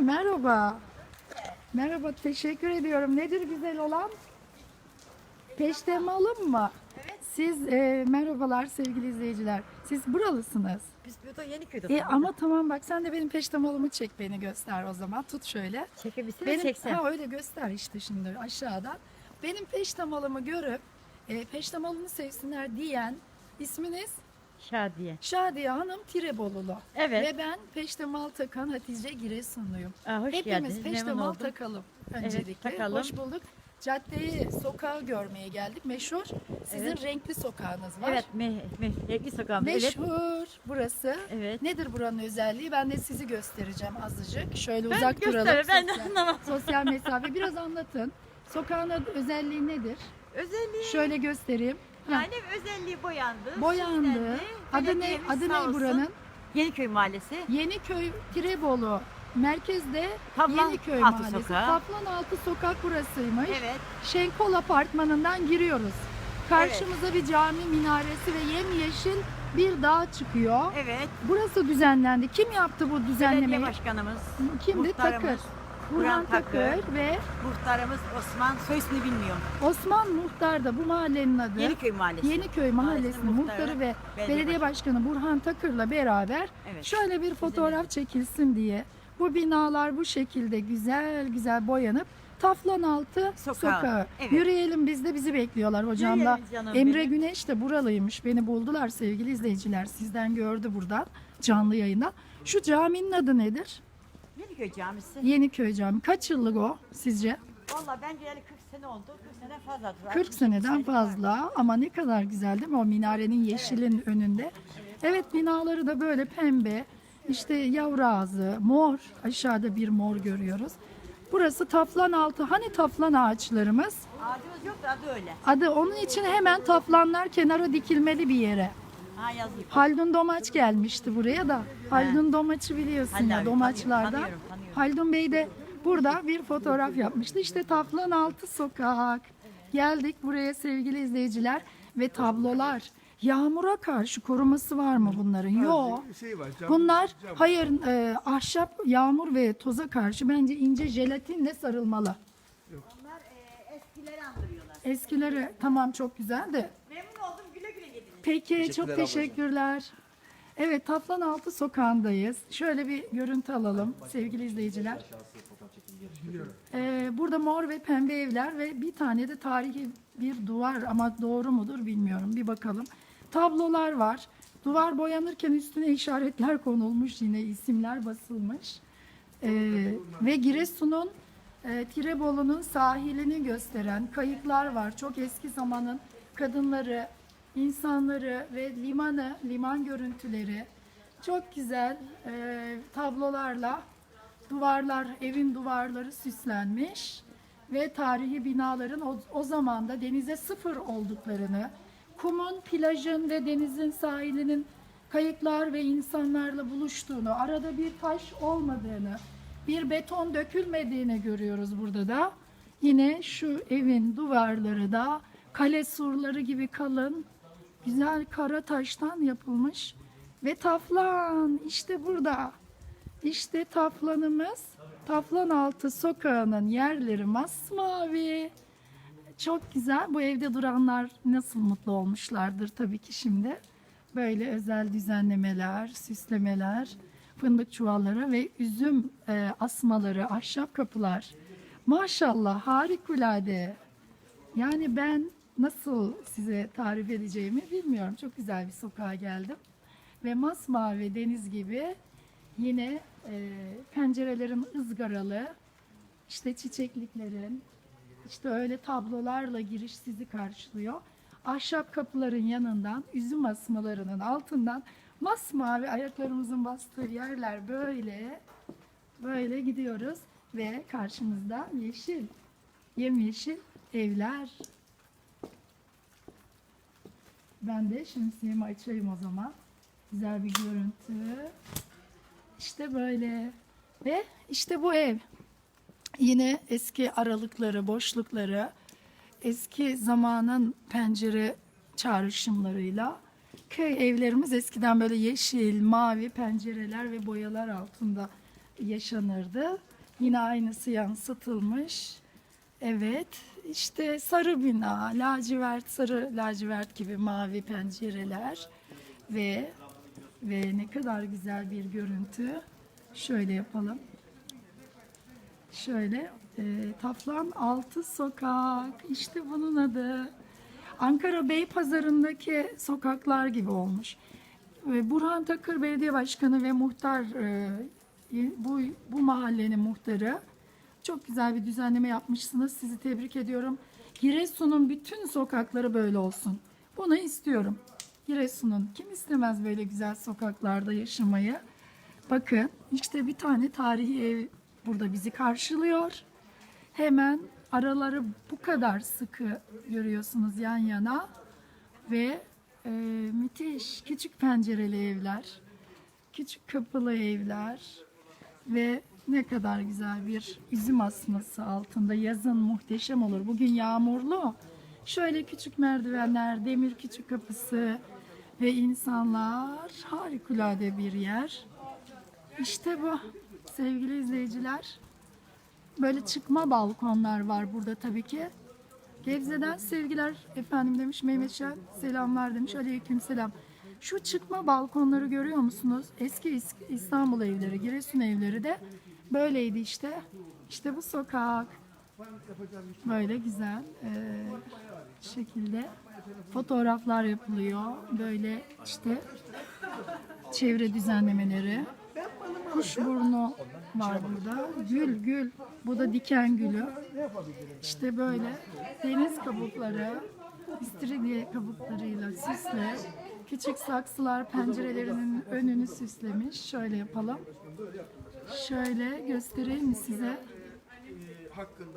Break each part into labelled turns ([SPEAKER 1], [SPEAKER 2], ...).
[SPEAKER 1] merhaba. Merhaba, teşekkür ediyorum. Nedir güzel olan? Peştemalım mı? Siz e, merhabalar sevgili izleyiciler. Siz buralısınız.
[SPEAKER 2] Biz burada Yeniköy'de.
[SPEAKER 1] E, ama tamam bak sen de benim peştemalımı çek beni göster o zaman. Tut şöyle.
[SPEAKER 2] Çekebilsene
[SPEAKER 1] Benim,
[SPEAKER 2] çeksen.
[SPEAKER 1] ha öyle göster işte şimdi aşağıdan. Benim peştemalımı görüp e, peştemalını sevsinler diyen isminiz
[SPEAKER 2] Şadiye.
[SPEAKER 1] Şadiye Hanım Tirebolulu.
[SPEAKER 2] Evet.
[SPEAKER 1] Ve ben peştemal takan Hatice Giresunluyum.
[SPEAKER 2] Aa, hoş
[SPEAKER 1] Hepimiz.
[SPEAKER 2] Memnun
[SPEAKER 1] peştemal takalım öncelikle.
[SPEAKER 2] takalım.
[SPEAKER 1] Hoş bulduk. Caddeyi, sokağı görmeye geldik. Meşhur. Sizin
[SPEAKER 2] Evet.
[SPEAKER 1] renkli sokağınız var.
[SPEAKER 2] Evet, me, me, renkli sokağımda. Evet.
[SPEAKER 1] Meşhur burası.
[SPEAKER 2] Evet.
[SPEAKER 1] Nedir buranın özelliği? Ben de sizi göstereceğim azıcık. Şöyle
[SPEAKER 2] Ben
[SPEAKER 1] uzak duralım.
[SPEAKER 2] göster, ben de
[SPEAKER 1] Sosyal-
[SPEAKER 2] anlamam.
[SPEAKER 1] Sosyal mesafe. Biraz anlatın. Sokağın adı- özelliği nedir?
[SPEAKER 2] Özelliği
[SPEAKER 1] Şöyle göstereyim.
[SPEAKER 2] Yani özelliği boyandı.
[SPEAKER 1] boyandı.
[SPEAKER 2] süslendi.
[SPEAKER 1] Adı ne?
[SPEAKER 2] Belediyemiz
[SPEAKER 1] Adı
[SPEAKER 2] sağ
[SPEAKER 1] ne
[SPEAKER 2] olsun.
[SPEAKER 1] buranın?
[SPEAKER 2] Yeniköy Mahallesi.
[SPEAKER 1] Yeniköy Tirebolu merkezde
[SPEAKER 2] Tavlan
[SPEAKER 1] Yeniköy
[SPEAKER 2] Altı
[SPEAKER 1] Mahallesi.
[SPEAKER 2] Sokağı.
[SPEAKER 1] Kaplan Altı Sokak burasıymış.
[SPEAKER 2] Evet.
[SPEAKER 1] Şenkol Apartmanı'ndan giriyoruz. Karşımıza bir cami minaresi ve yemyeşil bir dağ çıkıyor.
[SPEAKER 2] Evet.
[SPEAKER 1] Burası düzenlendi. Kim yaptı bu
[SPEAKER 2] Belediye
[SPEAKER 1] düzenlemeyi?
[SPEAKER 2] başkanımız.
[SPEAKER 1] Kimdi? Takır.
[SPEAKER 2] muhtarımız,
[SPEAKER 1] Burhan Takır ve
[SPEAKER 2] Muhtarımız Osman. Soy ismini bilmiyorum.
[SPEAKER 1] Osman Muhtar da bu mahallenin adı.
[SPEAKER 2] Yeniköy Mahallesi.
[SPEAKER 1] Yeniköy Mahallesi'nin
[SPEAKER 2] Mahallesinin
[SPEAKER 1] muhtarı ve
[SPEAKER 2] belediye
[SPEAKER 1] belediye başkanı Burhan Takır'la beraber
[SPEAKER 2] Evet.
[SPEAKER 1] şöyle bir fotoğraf çekilsin diye bu binalar bu şekilde güzel güzel boyanıp Taflan altı sokağı.
[SPEAKER 2] Sokağı, evet.
[SPEAKER 1] Yürüyelim biz de bizi bekliyorlar hocamla.
[SPEAKER 2] Yürüyelim canım
[SPEAKER 1] Emre
[SPEAKER 2] benim.
[SPEAKER 1] Güneş de buralıymış. Beni buldular sevgili izleyiciler. Sizden gördü buradan canlı yayında. Şu caminin adı nedir?
[SPEAKER 2] Yeniköy Camisi.
[SPEAKER 1] Yeniköy Camii. Kaç yıllık o sizce?
[SPEAKER 2] Valla bence yani 40 sene oldu. 40 sene fazladır.
[SPEAKER 1] 40 seneden fazla ama ne kadar güzel değil mi o minarenin yeşilin önünde. Evet binaları da böyle pembe işte yavru ağzı mor aşağıda bir mor görüyoruz. Burası taflan altı hani taflan ağaçlarımız
[SPEAKER 2] Ağacımız yok da adı öyle.
[SPEAKER 1] adı onun için hemen taflanlar kenara dikilmeli bir yere.
[SPEAKER 2] Ha yazıyor.
[SPEAKER 1] Haldun Domaç gelmişti buraya da. Haldun Domaç'ı biliyorsun
[SPEAKER 2] Halil
[SPEAKER 1] ya
[SPEAKER 2] abi,
[SPEAKER 1] Domaçlar'da.
[SPEAKER 2] tanıyorum, tanıyorum.
[SPEAKER 1] Haldun Bey de burada bir fotoğraf yapmıştı. İşte Taflan Altı Sokak. Geldik buraya sevgili izleyiciler ve tablolar. Yağmura karşı koruması var mı bunların? Yok.
[SPEAKER 3] Şey var, cam-
[SPEAKER 1] Bunlar hayır e, ahşap yağmur ve toza karşı bence ince jelatinle sarılmalı.
[SPEAKER 2] Onlar e, eskileri andırıyorlar.
[SPEAKER 1] Eskileri tamam çok güzel de
[SPEAKER 2] Memnun oldum güle güle gidin.
[SPEAKER 1] Peki çok teşekkürler. Evet Taflan Altı sokağındayız. Şöyle bir görüntü alalım sevgili izleyiciler. Ee, burada mor ve pembe evler ve bir tane de tarihi bir duvar ama doğru mudur bilmiyorum. Bir bakalım. Tablolar var. Duvar boyanırken üstüne işaretler konulmuş yine isimler basılmış. Ee, ve Giresun'un e, Tirebolu'nun sahilini gösteren kayıklar var. Çok eski zamanın kadınları, insanları ve limanı, liman görüntüleri çok güzel e, tablolarla duvarlar, evin duvarları süslenmiş ve tarihi binaların o, o zaman da denize sıfır olduklarını, kumun, plajın ve denizin sahilinin kayıklar ve insanlarla buluştuğunu, arada bir taş olmadığını, bir beton dökülmediğini görüyoruz burada da. Yine şu evin duvarları da kale surları gibi kalın, güzel kara taştan yapılmış ve taflan işte burada. İşte taflanımız. Taflan altı sokağının yerleri masmavi. Çok güzel. Bu evde duranlar nasıl mutlu olmuşlardır tabii ki şimdi. Böyle özel düzenlemeler, süslemeler, fındık çuvalları ve üzüm e, asmaları, ahşap kapılar. Maşallah harikulade. Yani ben nasıl size tarif edeceğimi bilmiyorum. Çok güzel bir sokağa geldim. Ve masmavi deniz gibi yine e, pencerelerim ızgaralı. işte çiçekliklerin, işte öyle tablolarla giriş sizi karşılıyor. Ahşap kapıların yanından, üzüm asmalarının altından masmavi ayaklarımızın bastığı yerler böyle böyle gidiyoruz ve karşımızda yeşil, yemyeşil evler. Ben de şemsiyemi açayım o zaman. Güzel bir görüntü. İşte böyle. Ve işte bu ev. Yine eski aralıkları, boşlukları, eski zamanın pencere çağrışımlarıyla köy evlerimiz eskiden böyle yeşil, mavi pencereler ve boyalar altında yaşanırdı. Yine aynısı yansıtılmış. Evet, işte sarı bina, lacivert, sarı lacivert gibi mavi pencereler ve ve ne kadar güzel bir görüntü. Şöyle yapalım. Şöyle e, Taflan Altı Sokak. İşte bunun adı. Ankara Beypazarı'ndaki sokaklar gibi olmuş. Ve Burhan Takır Belediye Başkanı ve muhtar e, bu, bu mahallenin muhtarı çok güzel bir düzenleme yapmışsınız. Sizi tebrik ediyorum. Giresun'un bütün sokakları böyle olsun. Bunu istiyorum. Giresun'un kim istemez böyle güzel sokaklarda yaşamayı? Bakın işte bir tane tarihi ev burada bizi karşılıyor. Hemen araları bu kadar sıkı görüyorsunuz yan yana ve e, müthiş küçük pencereli evler, küçük kapılı evler ve ne kadar güzel bir üzüm asması altında yazın muhteşem olur. Bugün yağmurlu. Şöyle küçük merdivenler, demir küçük kapısı ve insanlar harikulade bir yer. İşte bu sevgili izleyiciler. Böyle çıkma balkonlar var burada tabii ki. Gebze'den sevgiler efendim demiş Mehmet Şen. Selamlar demiş. Aleyküm selam. Şu çıkma balkonları görüyor musunuz? Eski İs- İstanbul evleri, Giresun evleri de böyleydi işte. İşte bu sokak. Böyle güzel eee, şekilde fotoğraflar yapılıyor. Böyle işte çevre düzenlemeleri. Kuşburnu var burada. Gül gül. Bu da diken gülü. İşte böyle deniz kabukları, istiridye kabuklarıyla süsle. Küçük saksılar pencerelerinin önünü süslemiş. Şöyle yapalım. Şöyle göstereyim mi size?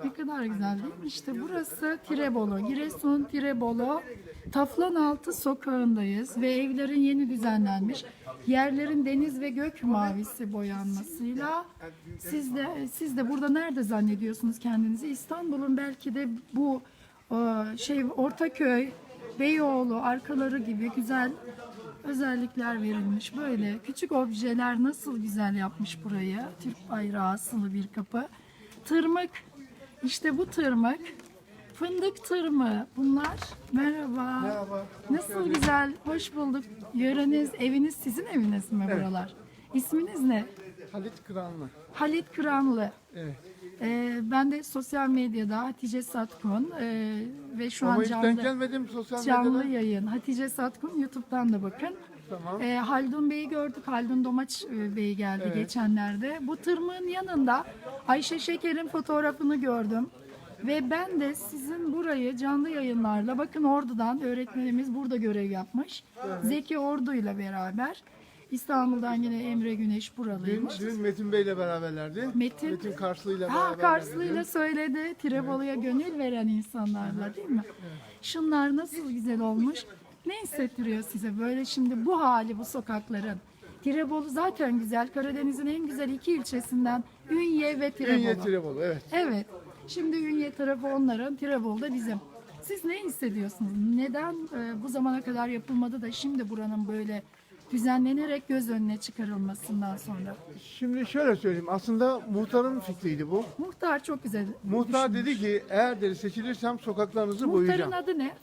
[SPEAKER 1] Ne kadar güzel değil mi? İşte burası Tirebolu. Giresun Tirebolu. Taflanaltı sokağındayız ve evlerin yeni düzenlenmiş. Yerlerin deniz ve gök mavisi boyanmasıyla siz de siz de burada nerede zannediyorsunuz kendinizi? İstanbul'un belki de bu e, şey Ortaköy, Beyoğlu arkaları gibi güzel özellikler verilmiş. Böyle küçük objeler nasıl güzel yapmış burayı. Türk bayrağı asılı bir kapı. Tırmık. İşte bu tırmık. Fındık tırmığı. Bunlar. Merhaba.
[SPEAKER 3] Merhaba.
[SPEAKER 1] Nasıl güzel. Hoş bulduk. Yöreniz, eviniz sizin eviniz mi buralar? İsminiz ne?
[SPEAKER 3] Halit Kıranlı.
[SPEAKER 1] Halit Kıranlı.
[SPEAKER 3] Evet.
[SPEAKER 1] Ee, ben de sosyal medyada Hatice Satkun ee, ve şu
[SPEAKER 3] Ama
[SPEAKER 1] an
[SPEAKER 3] hiç denk
[SPEAKER 1] canlı,
[SPEAKER 3] gelmedim sosyal
[SPEAKER 1] canlı
[SPEAKER 3] medyada.
[SPEAKER 1] yayın. Hatice Satkun YouTube'dan da bakın.
[SPEAKER 3] Tamam.
[SPEAKER 1] Ee, Haldun Bey'i gördük. Haldun Domaç e, Bey geldi
[SPEAKER 3] Evet.
[SPEAKER 1] geçenlerde. Bu tırmığın yanında Ayşe Şeker'in fotoğrafını gördüm. Ve ben de sizin burayı canlı yayınlarla bakın Ordu'dan öğretmenimiz burada görev yapmış. Zeki Ordu ile beraber İstanbul'dan yine Emre Güneş
[SPEAKER 3] Dün,
[SPEAKER 1] buralıymış.
[SPEAKER 3] dün Metin Bey'le beraberlerdi.
[SPEAKER 1] Metin?
[SPEAKER 3] Metin Karslı'yla
[SPEAKER 1] Ha
[SPEAKER 3] beraberlerdi.
[SPEAKER 1] Karslı'yla söyledi. Tirebolu'ya gönül veren insanlarla değil mi? Şunlar nasıl güzel olmuş. Ne hissettiriyor size böyle şimdi bu hali bu sokakların? Tirebolu zaten güzel. Karadeniz'in en güzel iki ilçesinden Ünye ve Tirebolu.
[SPEAKER 3] Ünye Tirebolu evet.
[SPEAKER 1] Evet. Şimdi Ünye tarafı onların, Tirebolu da bizim. Siz ne hissediyorsunuz? Neden e, bu zamana kadar yapılmadı da şimdi buranın böyle düzenlenerek göz önüne çıkarılmasından sonra?
[SPEAKER 3] Şimdi şöyle söyleyeyim. Aslında muhtarın fikriydi bu.
[SPEAKER 1] Muhtar çok güzel.
[SPEAKER 3] Muhtar
[SPEAKER 1] düşünmüş.
[SPEAKER 3] dedi ki eğer dedi seçilirsem sokaklarınızı
[SPEAKER 1] Muhtarın
[SPEAKER 3] boyayacağım.
[SPEAKER 1] adı ne?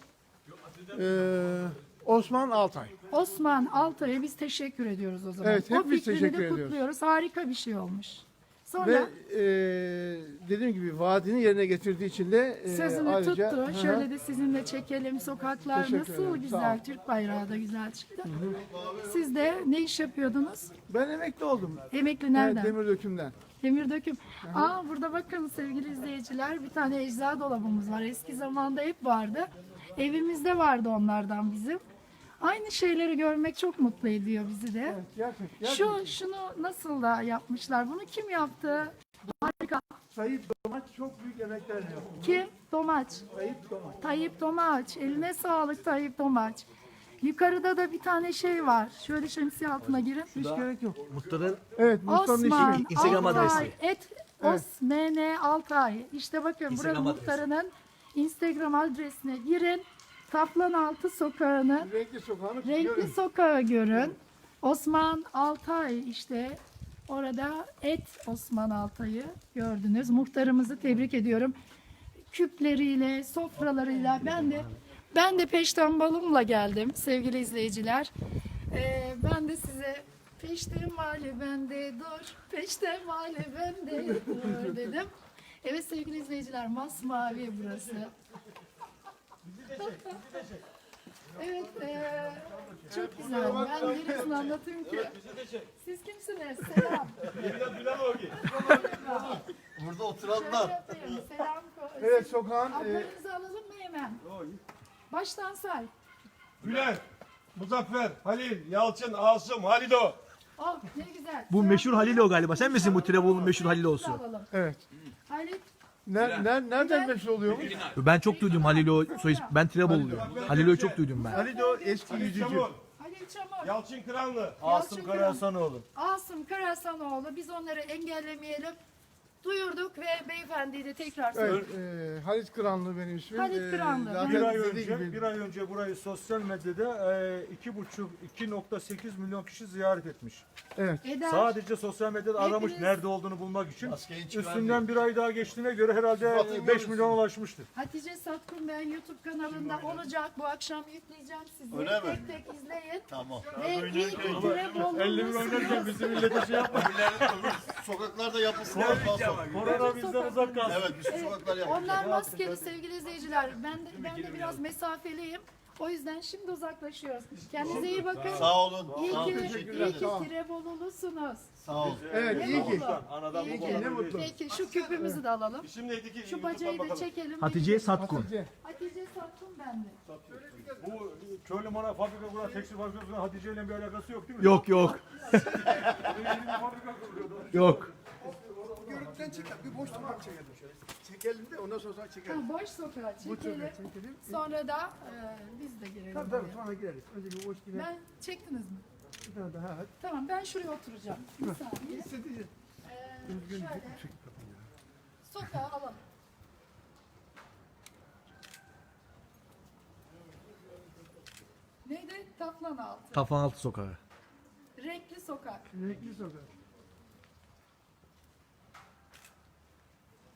[SPEAKER 3] Ee, Osman Altay.
[SPEAKER 1] Osman Altay'a biz teşekkür ediyoruz o zaman.
[SPEAKER 3] Evet, hep
[SPEAKER 1] o
[SPEAKER 3] biz teşekkür
[SPEAKER 1] de
[SPEAKER 3] ediyoruz.
[SPEAKER 1] kutluyoruz. Harika bir şey olmuş. Sonra
[SPEAKER 3] Ve e, dediğim gibi vaadini yerine getirdiği için de e,
[SPEAKER 1] sözünü
[SPEAKER 3] ayrıca
[SPEAKER 1] tuttu.
[SPEAKER 3] Hı hı.
[SPEAKER 1] Şöyle de sizinle çekelim. Sokaklar
[SPEAKER 3] Teşekkür
[SPEAKER 1] nasıl
[SPEAKER 3] ederim, sağ
[SPEAKER 1] güzel. Türk bayrağı da güzel çıktı. Siz de ne iş yapıyordunuz?
[SPEAKER 3] ben emekli oldum.
[SPEAKER 1] Emekli nereden?
[SPEAKER 3] Demir dökümden.
[SPEAKER 1] Demir döküm. Aa burada bakın sevgili izleyiciler bir tane ecza dolabımız var. Eski zamanda hep vardı. Evimizde vardı onlardan bizim. Aynı şeyleri görmek çok mutlu ediyor bizi de.
[SPEAKER 3] Gerçek, gerçek.
[SPEAKER 1] Şu şunu nasıl da yapmışlar? Bunu kim yaptı? Harika.
[SPEAKER 3] Sayit Domaç çok büyük emekler yaptı.
[SPEAKER 1] Kim? Domaç.
[SPEAKER 3] Sayit Domaç.
[SPEAKER 1] Tayyip Domaç. Eline sağlık Tayyip Domaç. Yukarıda da bir tane şey var. Şöyle şemsiye altına girin.
[SPEAKER 3] Hiç gerek yok.
[SPEAKER 4] Muhtarın
[SPEAKER 3] Evet, muhtarın
[SPEAKER 1] Osman
[SPEAKER 3] işi.
[SPEAKER 4] Instagram
[SPEAKER 1] Altay.
[SPEAKER 4] adresi.
[SPEAKER 1] Et Osmane Altay. İşte bakın buranın
[SPEAKER 4] Instagram adresi.
[SPEAKER 1] muhtarının Instagram adresine girin. Kaplan Altı Sokağı'nın
[SPEAKER 3] Renkli sokağını
[SPEAKER 1] renkli
[SPEAKER 3] görün.
[SPEAKER 1] sokağı görün. Osman Altay işte Orada et Osman Altay'ı gördünüz. Muhtarımızı tebrik ediyorum. Küpleriyle, sofralarıyla ben de ben de peşten balımla geldim sevgili izleyiciler. Ee, ben de size peşten mali bende dur, peşten mali bende dur dedim. Evet sevgili izleyiciler masmavi burası. Evet, eee, çok güzel. Ben gerisini anlatayım ki. Siz kimsiniz? Selam.
[SPEAKER 4] Burada oturanlar.
[SPEAKER 1] Şöyle yapayım. Selam. ko-
[SPEAKER 3] Evet sokağın e,
[SPEAKER 1] Adlarınızı alalım mı hemen? Baştan say.
[SPEAKER 5] Bülent, Muzaffer, Halil, Yalçın, Asım, Halido.
[SPEAKER 1] Oh ne güzel.
[SPEAKER 6] Bu meşhur Halilo galiba. Sen misin bu Tirebolu'nun meşhur Halilo'su?
[SPEAKER 1] Alalım.
[SPEAKER 3] evet.
[SPEAKER 1] Halit,
[SPEAKER 3] Ner, ner, nereden meşhur oluyormuş?
[SPEAKER 6] Ben çok duydum Halilo soy ismi. Ben Tirebolu'luyum. Halilo'yu çok duydum ben.
[SPEAKER 3] Ali de o eski
[SPEAKER 5] Halil
[SPEAKER 3] yüzücü.
[SPEAKER 5] Çamur,
[SPEAKER 1] Halit Çamur,
[SPEAKER 5] Yalçın Kıranlı.
[SPEAKER 1] Asım
[SPEAKER 4] Karahasanoğlu.
[SPEAKER 1] Asım Karasanoğlu. Biz onları engellemeyelim. Duyurduk ve beyefendiyi de tekrar.
[SPEAKER 3] Evet, e, Halit Kıranlı benim ismim.
[SPEAKER 1] Halit
[SPEAKER 3] E,
[SPEAKER 1] Kıranlı.
[SPEAKER 3] zaten
[SPEAKER 4] Bir ay
[SPEAKER 3] dediği
[SPEAKER 4] önce,
[SPEAKER 3] gibi-
[SPEAKER 4] bir ay önce burayı sosyal medyada e, iki buçuk, 2.8 milyon kişi ziyaret etmiş.
[SPEAKER 3] Evet.
[SPEAKER 1] Eder,
[SPEAKER 4] Sadece sosyal medyada aramış
[SPEAKER 1] Hepiniz-
[SPEAKER 4] nerede olduğunu bulmak için.
[SPEAKER 7] Maskeyi çıkar
[SPEAKER 4] Üstünden bir ay daha geçtiğine göre herhalde
[SPEAKER 7] Sıfatını
[SPEAKER 4] 5
[SPEAKER 7] görürsün.
[SPEAKER 4] milyon ulaşmıştır.
[SPEAKER 1] Hatice Satkun ben YouTube kanalında olacak. Bu akşam yükleyeceğim sizi.
[SPEAKER 7] Öyle mi?
[SPEAKER 1] tek tek izleyin.
[SPEAKER 7] Tamam.
[SPEAKER 1] Ve iyi Tirebolu'lusunuz.
[SPEAKER 4] 50 bin oynarken bizi millete şey yapma.
[SPEAKER 7] Sokaklarda yapılsın. Ondan sonra.
[SPEAKER 4] Korona bizden uzak kalsın.
[SPEAKER 7] Evet biz şu sokaklar yapacağız.
[SPEAKER 1] Onlar maskeli sevgili izleyiciler. Ben de, ben de biraz mesafeliyim. O yüzden şimdi uzaklaşıyoruz. Kendinize iyi bakın.
[SPEAKER 7] Sağ olun.
[SPEAKER 1] İyi
[SPEAKER 7] Sağ olun.
[SPEAKER 1] ki, iyi ki Tirebolulusunuz.
[SPEAKER 7] Sağ olun.
[SPEAKER 3] Evet
[SPEAKER 1] Ne
[SPEAKER 3] iyi ki.
[SPEAKER 4] Anadan
[SPEAKER 1] İyi ki.
[SPEAKER 3] Ne mutlu.
[SPEAKER 1] Peki şu küpümüzü de alalım.
[SPEAKER 5] Şimdiydi ki
[SPEAKER 1] Şu bacayı da çekelim.
[SPEAKER 6] Hatice Satkun.
[SPEAKER 3] Hatice.
[SPEAKER 1] Hatice Satkun bende.
[SPEAKER 4] Bu köylü mana fabrika kuran tekstil fabrikasının Hatice ile bir alakası yok değil mi?
[SPEAKER 6] Yok yok.
[SPEAKER 4] fabrika.
[SPEAKER 6] Yok.
[SPEAKER 3] Görüntüden çıkar. Bir boş sokak çekelim şöyle. Çekelim de ondan sonra çekelim.
[SPEAKER 1] Ha, boş sokağa
[SPEAKER 3] Bu
[SPEAKER 1] çekelim.
[SPEAKER 3] çocuğu çekelim.
[SPEAKER 1] Sonra da e, biz de girelim.
[SPEAKER 3] Tabii
[SPEAKER 1] oraya.
[SPEAKER 3] tabii sonra gireriz. Önce bir boş girelim.
[SPEAKER 1] Ben çektiniz mi?
[SPEAKER 3] Bir tane daha. Evet.
[SPEAKER 1] Tamam ben şuraya oturacağım. Bir saniye.
[SPEAKER 3] İstediğiniz.
[SPEAKER 1] Ee, şöyle sokağa alalım. Neydi? Taflan altı.
[SPEAKER 6] Tafanaltı sokağı.
[SPEAKER 1] Renkli sokak.
[SPEAKER 3] Renkli sokak.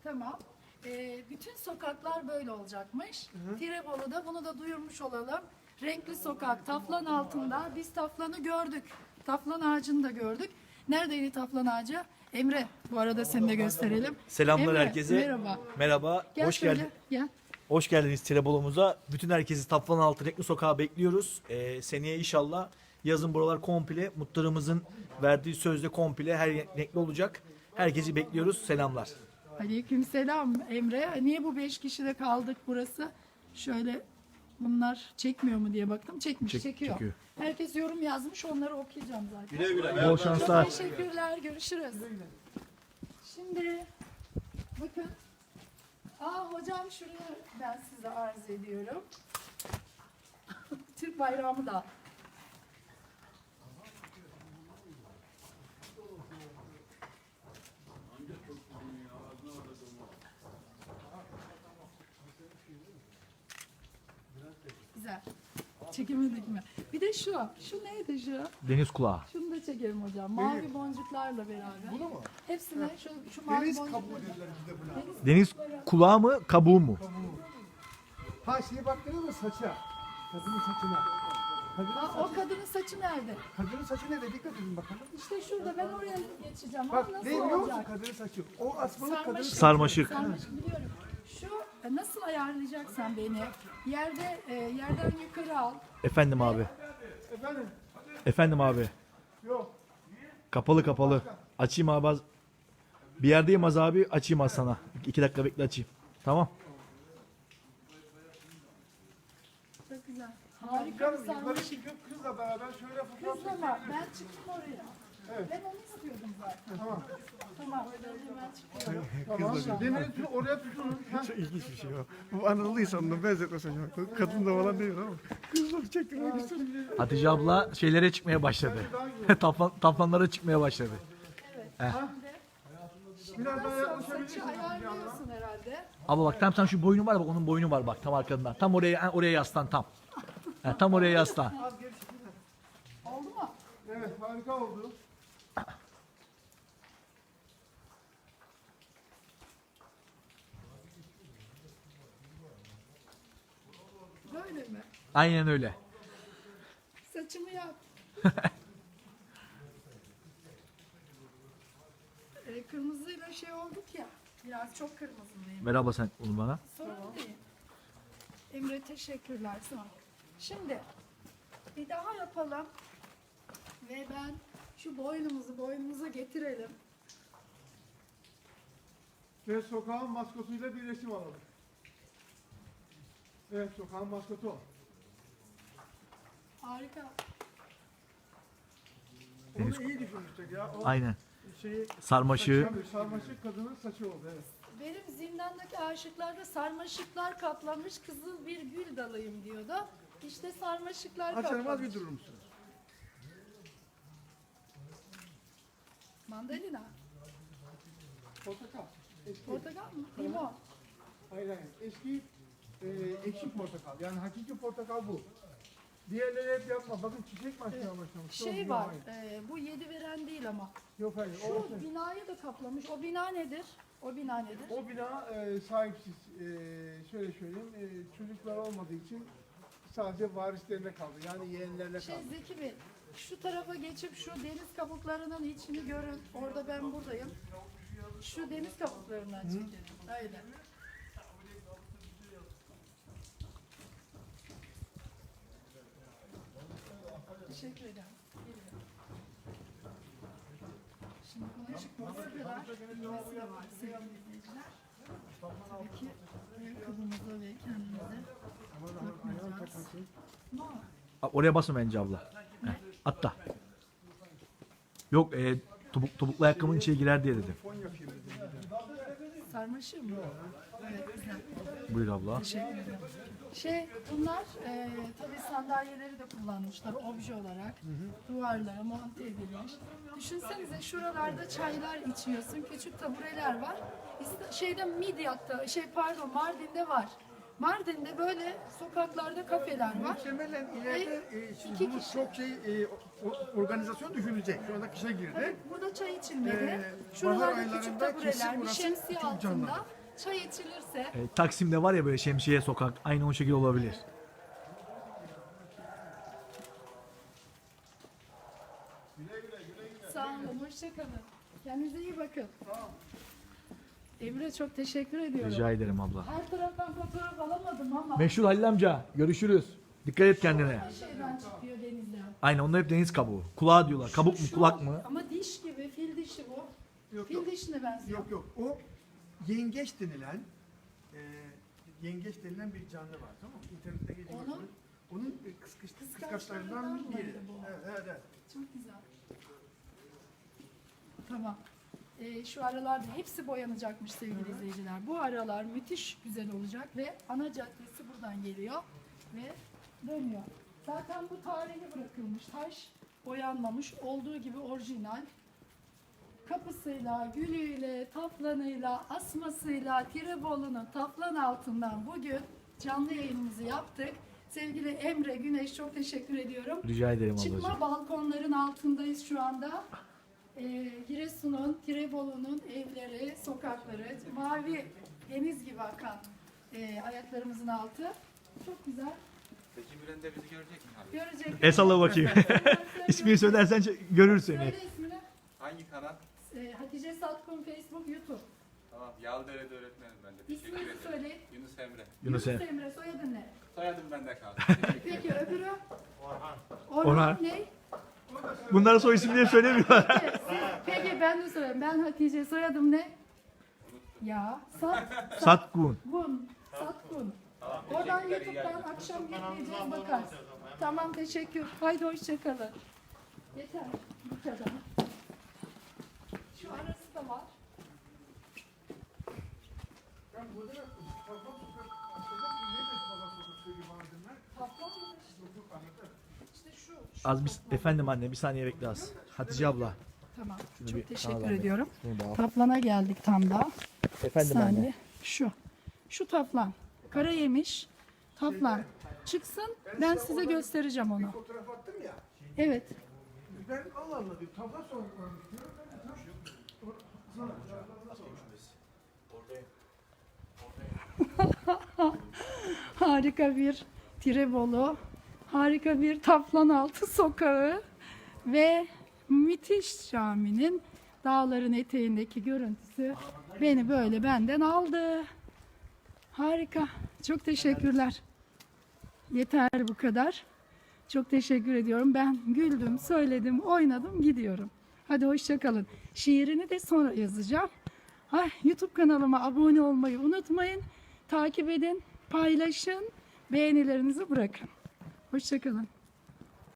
[SPEAKER 1] Tamam. Ee, bütün sokaklar böyle olacakmış. Tirebolu'da bunu da duyurmuş olalım. Renkli sokak, taflan altında. Biz taflanı gördük. Taflan ağacını da gördük. Neredeydi taflan ağacı? Emre, bu arada seni de gösterelim.
[SPEAKER 6] Selamlar
[SPEAKER 1] Emre,
[SPEAKER 6] herkese.
[SPEAKER 1] Merhaba.
[SPEAKER 6] Merhaba.
[SPEAKER 1] Gel
[SPEAKER 6] Hoş
[SPEAKER 1] şöyle,
[SPEAKER 6] geldin.
[SPEAKER 1] Gel.
[SPEAKER 6] Hoş geldiniz Tirebolu'muza. Bütün herkesi Taplan Altı Renkli Sokağa bekliyoruz. Ee, seneye inşallah yazın buralar komple muhtarımızın verdiği sözde komple her renkli olacak. Herkesi bekliyoruz. Selamlar.
[SPEAKER 1] Aleyküm selam Emre. Niye bu beş kişide kaldık burası? Şöyle bunlar çekmiyor mu diye baktım. Çekmiş,
[SPEAKER 6] Çek-
[SPEAKER 1] çekiyor.
[SPEAKER 6] çekiyor.
[SPEAKER 1] Herkes yorum yazmış. Onları okuyacağım zaten.
[SPEAKER 7] Güle güle.
[SPEAKER 6] Bol
[SPEAKER 1] Çok
[SPEAKER 6] şanslar.
[SPEAKER 1] teşekkürler. Görüşürüz. Şimdi bakın. Aa hocam şuraya ben size arz ediyorum. Türk bayrağımı da. Güzel. Çekemedik mi? Bir de şu. Şu neydi şu?
[SPEAKER 6] Deniz kulağı.
[SPEAKER 1] Şunu da çekelim hocam. Mavi boncuklarla beraber. Bunu mu? Hepsine şu, şu mavi
[SPEAKER 3] Deniz kabuğu dediler bir de buna.
[SPEAKER 6] Deniz kulağı mı kabuğu mu?
[SPEAKER 3] Ha şeye baktınız mı saça? Kadının saçına. Kadının,
[SPEAKER 1] Aa, o kadının saçı nerede?
[SPEAKER 3] kadının saçı nerede? Dikkat edin bakalım.
[SPEAKER 1] İşte şurada ben oraya geçeceğim.
[SPEAKER 3] Bak
[SPEAKER 1] Ama
[SPEAKER 3] ne
[SPEAKER 1] nasıl
[SPEAKER 3] biliyor musun
[SPEAKER 1] olacak?
[SPEAKER 3] kadının saçı? O asmalı kadının
[SPEAKER 1] Sarmaşık.
[SPEAKER 6] Sarmaşık.
[SPEAKER 1] Sarmaşık biliyorum. E, nasıl ayarlayacaksan beni yerde e, yerden yukarı al.
[SPEAKER 6] Efendim abi.
[SPEAKER 3] Efendim?
[SPEAKER 6] Efendim abi.
[SPEAKER 3] Yok.
[SPEAKER 6] Kapalı kapalı. Açayım abi. az- Bir yerdeyim az abi. Açayım az sana. İki dakika bekle açayım. Tamam.
[SPEAKER 1] Çok güzel. Harika bir sarmaşık.
[SPEAKER 3] Kızla beraber şöyle fotoğraf
[SPEAKER 1] Kızlama. Ben çıktım oraya. Ben onu istiyordum zaten. Tamam. Tamam.
[SPEAKER 3] Tamam. Demiri tut, oraya tutunun. Ha?
[SPEAKER 8] İlginç bir şey o. Bu Anadolu insanına benzetmesi çok. Kadın da falan değil ama. Kızlar çektirmek istedim.
[SPEAKER 6] Hatice abla şeylere çıkmaya başladı. Taflan, taflanlara çıkmaya başladı.
[SPEAKER 3] Biraz daha
[SPEAKER 1] Nasıl
[SPEAKER 3] yaklaşabilir
[SPEAKER 1] saçı
[SPEAKER 3] misiniz?
[SPEAKER 1] ayarlıyorsun herhalde.
[SPEAKER 6] Abla bak tam tam şu boynu var bak onun boynu var bak tam arkasında. Tam oraya ha, oraya yaslan tam. Ha, tam oraya yaslan.
[SPEAKER 1] Oldu mu?
[SPEAKER 3] Evet harika oldu.
[SPEAKER 1] Öyle mi?
[SPEAKER 6] Aynen öyle.
[SPEAKER 1] Saçımı yap. e, kırmızıyla şey olduk ya. Biraz çok kırmızılıyım.
[SPEAKER 6] Ver abla sen onu bana.
[SPEAKER 1] Sorun değil. Emre teşekkürler sağ ol. Şimdi bir daha yapalım. Ve ben şu boynumuzu boynumuza getirelim.
[SPEAKER 8] Ve sokağın maskotuyla bir resim alalım. Evet sokağın maskotu o.
[SPEAKER 1] Harika.
[SPEAKER 8] Onu iyi düşünmüştük ya. O
[SPEAKER 6] Aynen.
[SPEAKER 8] şeyi
[SPEAKER 6] Sarmaşığı.
[SPEAKER 8] Sarmaşık kadının saçı oldu evet.
[SPEAKER 1] Benim zindandaki aşıklarda sarmaşıklar kaplamış kızıl bir gül dalıyım diyordu. İşte sarmaşıklar
[SPEAKER 8] Açarım az
[SPEAKER 1] kaplamış.
[SPEAKER 8] bir durur musunuz?
[SPEAKER 1] Mandalina.
[SPEAKER 8] Portakal. Eski.
[SPEAKER 1] Portakal mı? Limon.
[SPEAKER 8] Hayır hayır. Eski e, ekşi portakal. Yani hakiki portakal bu. Diğerleri hep yapma. Bakın çiçek başlıyor başlamış. Yok,
[SPEAKER 1] Şey var, e, bu yedi veren değil ama.
[SPEAKER 8] Yok hayır.
[SPEAKER 1] Şu
[SPEAKER 8] O,
[SPEAKER 1] binayı da kaplamış. O bina nedir? O bina nedir?
[SPEAKER 8] o bina e, sahipsiz. E, şöyle söyleyeyim. E, çocuklar olmadığı için sadece varislerine kaldı. Yani yeğenlerine
[SPEAKER 1] Şey
[SPEAKER 8] kaldı.
[SPEAKER 1] Zeki Bey, şu tarafa geçip şu deniz kabuklarının içini görün. Orada ben buradayım. Şu deniz kabuklarından çekelim. Öyle. Teşekkür ederim. Şimdi kadar de var sevgili izleyiciler. Tabii ki ayakkabımıza ve kendimize
[SPEAKER 6] Oraya basma bence abla. Heh, Atla. Yok e, topuk, topuklu ayakkabının içine girer diye dedim.
[SPEAKER 1] Sarmaşık mı? Evet güzel.
[SPEAKER 6] Buyur abla.
[SPEAKER 1] Teşekkür ederim. Şey bunlar e, tabii sandalyeleri de kullanmışlar obje olarak. Duvarlara monte edilmiş. Düşünsenize şuralarda çaylar içiyorsun. Küçük tabureler var. İsta- Şeyde Midyat'ta şey pardon Mardin'de var. Mardin'de böyle sokaklarda kafeler var.
[SPEAKER 8] Muhtemelen ileride e, şimdi
[SPEAKER 1] İki
[SPEAKER 8] bu
[SPEAKER 1] kişi.
[SPEAKER 8] çok şey e, o- organizasyon düşünülecek. Şu anda kışa girdi.
[SPEAKER 1] Evet, burada çay içilmeli.
[SPEAKER 8] Ee,
[SPEAKER 1] Şuralarda küçük
[SPEAKER 8] aylarında kesin
[SPEAKER 1] tabureler, bir
[SPEAKER 8] burası
[SPEAKER 1] şemsiye
[SPEAKER 8] çok
[SPEAKER 1] altında çay içilirse
[SPEAKER 6] E, Taksim'de var ya böyle şemsiye sokak. Aynı o şekilde olabilir.
[SPEAKER 1] Sağ olun, hoşçakalın. Kendinize iyi bakın. Emre çok teşekkür ediyorum.
[SPEAKER 6] Rica ederim abla.
[SPEAKER 1] Her taraftan fotoğraf alamadım ama
[SPEAKER 6] Meşhur Halil amca. Görüşürüz. Dikkat et kendine.
[SPEAKER 1] her şeyden çıkıyor denizden.
[SPEAKER 6] Aynen onlar hep deniz kabuğu. Kulağı diyorlar. Kabuk mu
[SPEAKER 1] Şu-
[SPEAKER 6] kulak mı?
[SPEAKER 1] Ama diş gibi, fil dişi bu.
[SPEAKER 8] Yok
[SPEAKER 1] Fil
[SPEAKER 8] yok.
[SPEAKER 1] dişine benziyor.
[SPEAKER 8] Yok yok. O yengeç denilen e, yengeç denilen bir canlı var tamam mı? İnternette geçiyor.
[SPEAKER 1] Onun-
[SPEAKER 8] Onun kıskıştı
[SPEAKER 1] Kıskaçlarından
[SPEAKER 8] biri. Evet evet. evet.
[SPEAKER 1] Çok güzel. Tamam. Ee, şu aralarda hepsi boyanacakmış sevgili izleyiciler. Bu aralar müthiş güzel olacak ve ana caddesi buradan geliyor ve dönüyor. Zaten bu tarihi bırakılmış taş boyanmamış olduğu gibi orijinal. Kapısıyla, gülüyle, taflanıyla, asmasıyla Tirebolu'nun taflan altından bugün canlı yayınımızı yaptık. Sevgili Emre Güneş çok teşekkür ediyorum.
[SPEAKER 6] Rica ederim
[SPEAKER 1] Çıkma
[SPEAKER 6] ablacığım.
[SPEAKER 1] balkonların altındayız şu anda. Ee, Giresun'un, Tirebolu'nun evleri, sokakları, mavi deniz gibi akan e, ayaklarımızın altı. Çok güzel.
[SPEAKER 9] Peki Bülent de bizi görecek mi abi?
[SPEAKER 1] Görecek.
[SPEAKER 6] El salla bakayım. İsmini söylersen ç- görür seni.
[SPEAKER 1] Söyle ismini.
[SPEAKER 9] Hangi kanal?
[SPEAKER 1] Ee, Hatice Satkun Facebook, YouTube.
[SPEAKER 9] Tamam. Yaldere'de öğretmenim ben de. Teşekkür
[SPEAKER 1] İsmini
[SPEAKER 9] ederim.
[SPEAKER 1] söyle.
[SPEAKER 9] Yunus Emre.
[SPEAKER 6] Yunus Emre.
[SPEAKER 1] Emre, soyadın ne?
[SPEAKER 9] Soyadım bende kaldı.
[SPEAKER 1] Peki öbürü? Orhan.
[SPEAKER 6] Orhan.
[SPEAKER 1] Orhan ne?
[SPEAKER 6] Bunlara soy isimleri söylemiyorlar.
[SPEAKER 1] Peki, Peki ben de söyleyeyim. Ben Hatice, soyadım ne? Ya, Sat,
[SPEAKER 6] Satkun.
[SPEAKER 1] Bun, Satkun. Oradan YouTube'dan akşam yükleyeceğiz bakarız. Tamam teşekkür. Haydi hoşçakalın. Yeter. Bu kadar. Şu arası da var.
[SPEAKER 8] Ben burada Taflan Sokak açacak bir ne de Taflan Sokak söyleyeyim bana dinler.
[SPEAKER 1] Kaplan mı?
[SPEAKER 8] Yok yok anlatır.
[SPEAKER 1] İşte şu. şu
[SPEAKER 6] Az bir, efendim anne bir saniye bekle az. Hatice abla.
[SPEAKER 1] Tamam.
[SPEAKER 6] Şunu
[SPEAKER 1] Çok
[SPEAKER 6] bir
[SPEAKER 1] teşekkür ediyorum.
[SPEAKER 6] Şunu da al.
[SPEAKER 1] Taplana geldik tam da. Bir
[SPEAKER 6] Efendim
[SPEAKER 1] saniye.
[SPEAKER 6] anne.
[SPEAKER 1] Şu. Şu taflan. Kara yemiş. Taflan. Çıksın ben size göstereceğim onu.
[SPEAKER 8] Fotoğraf attım ya.
[SPEAKER 1] Evet.
[SPEAKER 8] Ben Allah Allah diyor. Taflan Sokak varmış diyor. Ben de tam- Sonra-
[SPEAKER 1] Harika bir Tirebolu, harika bir Taflanaltı sokağı ve müthiş caminin dağların eteğindeki görüntüsü beni böyle benden aldı. Harika. Çok teşekkürler. Yeter bu kadar. Çok teşekkür ediyorum. Ben güldüm, söyledim, oynadım, gidiyorum. Hadi hoşça kalın. Şiirini de sonra yazacağım. Ay, YouTube kanalıma abone olmayı unutmayın. Takip edin, paylaşın, beğenilerinizi bırakın. Hoşça kalın.